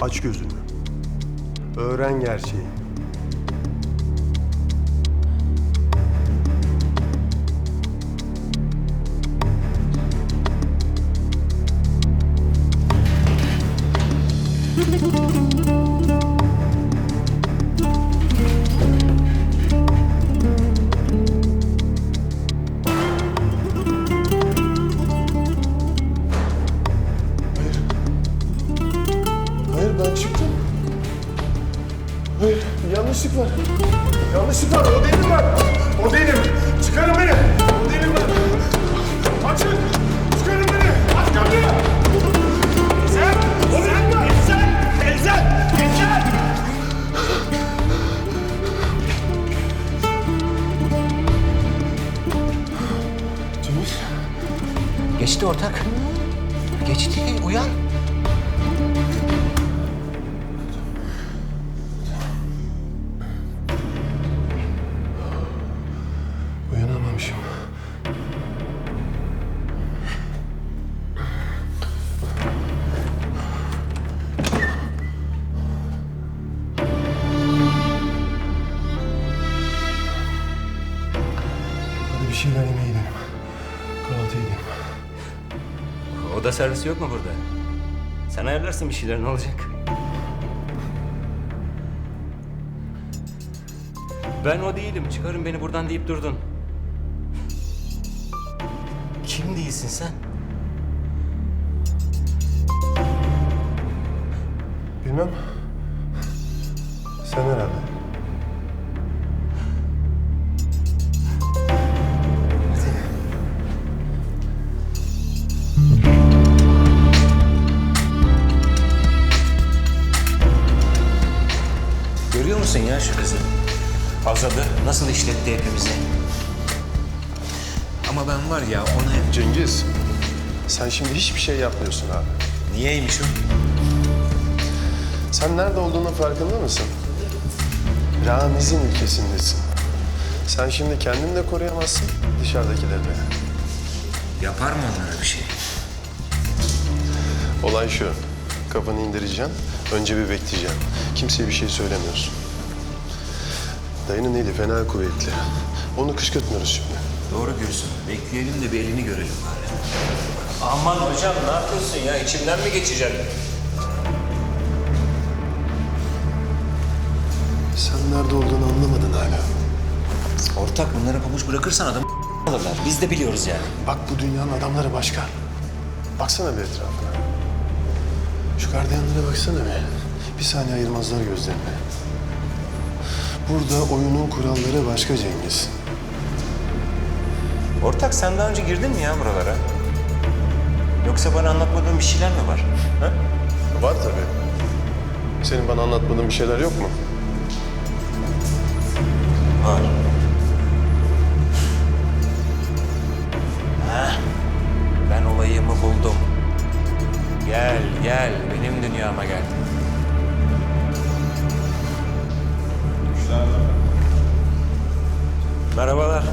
Aç gözünü. Öğren gerçeği. yanlışlık var. Yanlışlık var o değilim ben. O değilim. Çıkarın beni. O değilim ben. Açın. Çıkarın beni. Aç kapıyı. Sen. O değilim ben. Sen. Elzem. Elzem. Cengiz. Geçti ortak. Geçti. Uyan. Şeyler yemeye gidelim. Kahvaltıya gidelim. Oda servisi yok mu burada? Sen ayarlarsın bir şeyler ne olacak? Ben o değilim. Çıkarın beni buradan deyip durdun. Kim değilsin sen? Bilmem. Sen herhalde. Nasıl işletti hepimizi? Ama ben var ya ona... Cengiz, sen şimdi hiçbir şey yapmıyorsun abi. Niyeymiş o? Sen nerede olduğunun farkında mısın? Ramiz'in ülkesindesin. Sen şimdi kendini de koruyamazsın, dışarıdakileri de. Yapar mı onlara bir şey? Olay şu, kafanı indireceksin, önce bir bekleyeceksin. Kimseye bir şey söylemiyorsun. Dayının eli fena kuvvetli. Onu kışkırtmıyoruz şimdi. Doğru diyorsun. Bekleyelim de bir elini görelim bari. Aman hocam ne yapıyorsun ya? İçimden mi geçeceksin? Sen nerede olduğunu anlamadın hala. Ortak bunları pabuç bırakırsan adam alırlar. Biz de biliyoruz yani. Bak bu dünyanın adamları başka. Baksana bir etrafına. Şu gardiyanlara baksana bir. Bir saniye ayırmazlar gözlerini. Burada oyunun kuralları başka Cengiz. Ortak sen daha önce girdin mi ya buralara? Yoksa bana anlatmadığın bir şeyler mi var? Ha? Var tabii. Senin bana anlatmadığın bir şeyler yok mu? Var. Heh, ben olayımı buldum. Gel, gel. Benim dünyama gel. Merhabalar.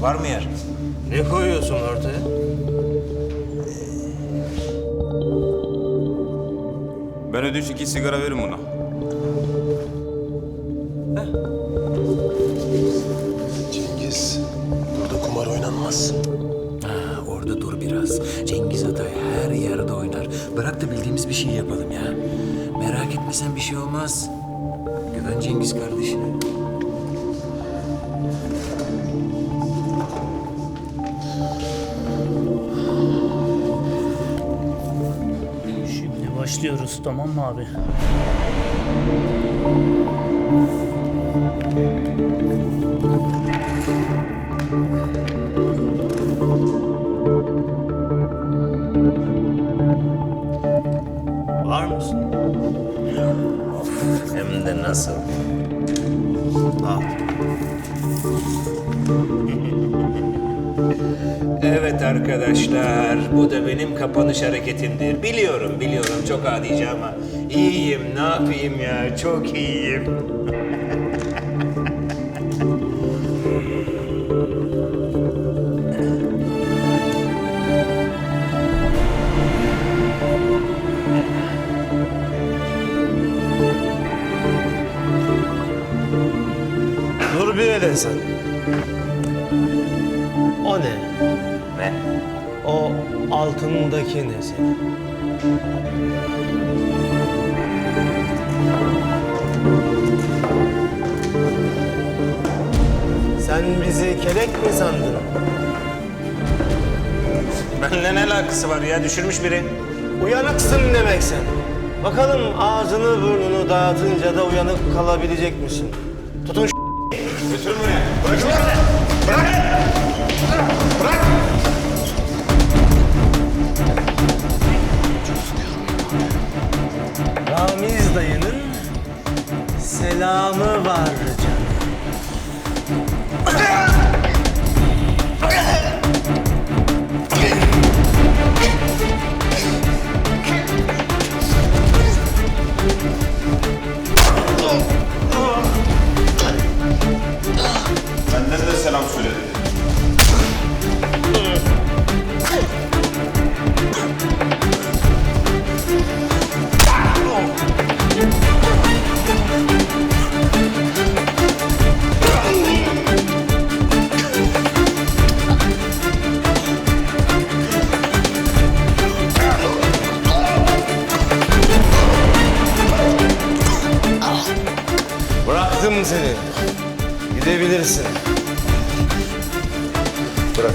Var mı yer? Ne koyuyorsun ortaya? Ben ödünç iki sigara verin buna. Cengiz, burada kumar oynanmaz. Ha, orada dur biraz. Cengiz Atay her yerde oynar. Bırak da bildiğimiz bir şey yapalım ya. Merak etme sen bir şey olmaz. Güven Cengiz kardeşine. Başlıyoruz tamam mı abi? Var mısın? Hem de nasıl? Al arkadaşlar. Bu da benim kapanış hareketimdir. Biliyorum biliyorum çok adice ama iyiyim ne yapayım ya çok iyiyim. Dur bir öyle sen. O ne? Ne? O altındaki ne senin? Sen bizi kelek mi sandın? Benimle ne alakası var ya? Düşürmüş biri. Uyanıksın demek sen. Bakalım ağzını burnunu dağıtınca da uyanık kalabilecek misin? Tutun şu Götürün beni. Bırak lan! Bırak! Bırak! Dayının selamı var canım. Benden de selam söyle Bıraktım seni. Gidebilirsin. Bırak.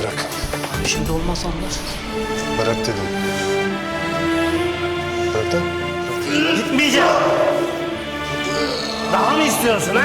Bırak. Şimdi olmaz onlar. Bırak dedim. Bırak da. Gitmeyeceğim. Daha mı istiyorsun ha?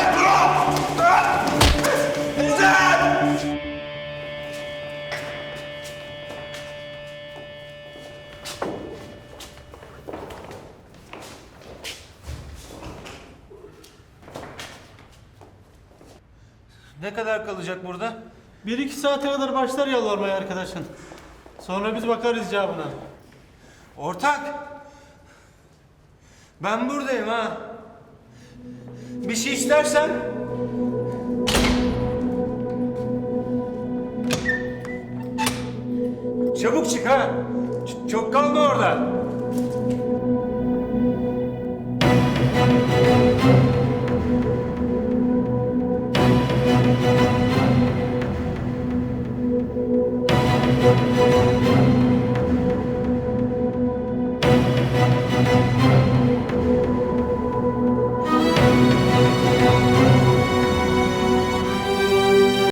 Ne kadar kalacak burada? Bir iki saate kadar başlar yalvarmaya arkadaşın. Sonra biz bakarız icabına. Ortak. Ben buradayım ha. Bir şey istersen. Çabuk çık ha. Ç- çok kalma orada.